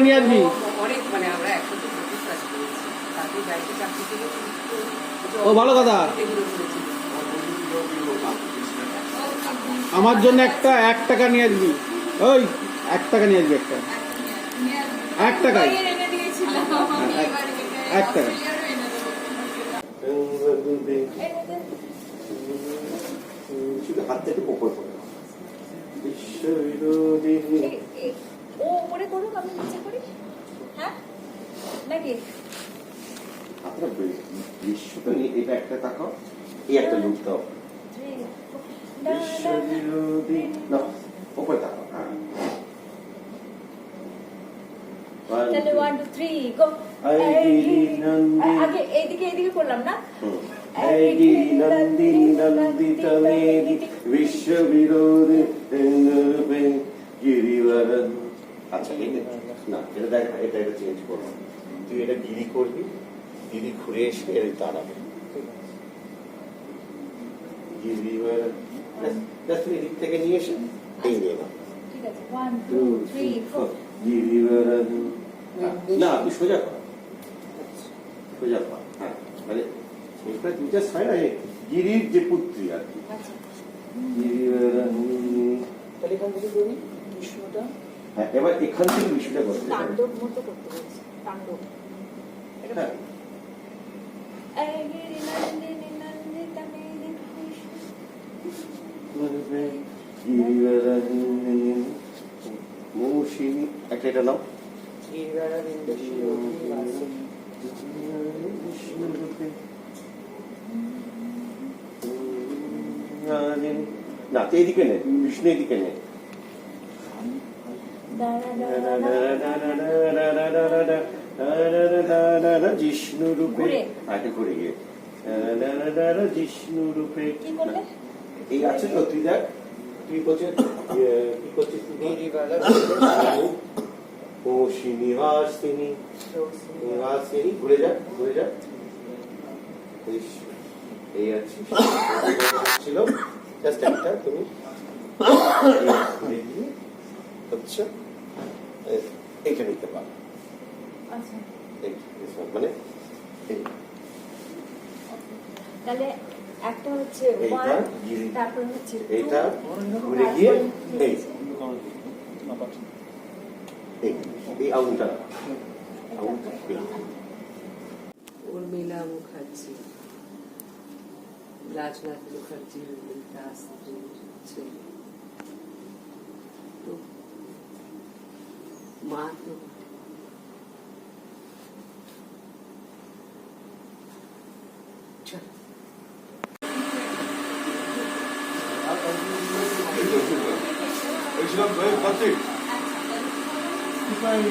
নিয়ে আসবি? অনেক মানে আমরা একসাথে কাজ করেছি। তারপরে ব্যাংকে চাকরি থেকে ও, ভালো কথা। আমার জন্য একটা এক টাকা নিয়ে আসবি। ওই এক টাকা নিয়ে আসবি একটা। এক টাকায় এনে দিয়েছিলাম। আমি এবার এটা এক টাকা। হাত থেকে এ- এ- ও উপরে করুক আমি নিচে করি। হ্যাঁ? নাকি? আপনার বিশ্ব তো এটা একটা তাকাও। এই একটা লুক দাও। না, না, না। বিশ্ববিরোধী তাকাও হ্যাঁ। তাহলে ওয়ান টু থ্রি গো আগে এইদিকে এইদিকে করলাম না? নন্দিনী নন্দিতা মেদি রূপে গিরিবরণ আচ্ছা না এটা দেখ এটা এটা চেঞ্জ করব তুই এটা গিরি করবি গিরি ঘুরে এসে এর দাঁড়াবে জাস্ট তুমি এদিক থেকে নিয়ে এসে এই নিয়ে না তুই সোজা কর সোজা কর হ্যাঁ মানে দুইটা সাইড গিরির যে আচ্ছা হ্যাঁ এবার এখান থেকে বিষয়টা করতে হবে তাণ্ডব মতো করতে বলছি তাণ্ডব। হ্যাঁ। মৌসিনী একটা এটা নাও। না তো এদিকে নে বিষ্ণু এদিকে নে। জিষ্ণু রূপে ঘুরে। আগে ঘুরে গিয়ে। জিষ্ণু রূপে এই আছে তো তুই দেখ। তুই করছিস? ইয়ে, কি? করছিস ও শ্রীনিবাসিনী নিবাসিনী ঘুরে যা ঘুরে যা। এই আছে। ছিল। জাস্ট একটা তুমি। এই ঘুরে গিয়ে হচ্ছে এই- এইটা নিতে পারো আচ্ছা মানে তাহলে একটা হচ্ছে এইটা, ওয়ান গিরি। তারপর হচ্ছে এইটা ঘুরে গিয়ে এই এই এই আউনটা এটা। আউন এই। উর্মিলা মুখার্জি রাজনাথ মুখার্জি ছেলে মা তো চল ওইসব কার্তিক আচ্ছা, তাহলে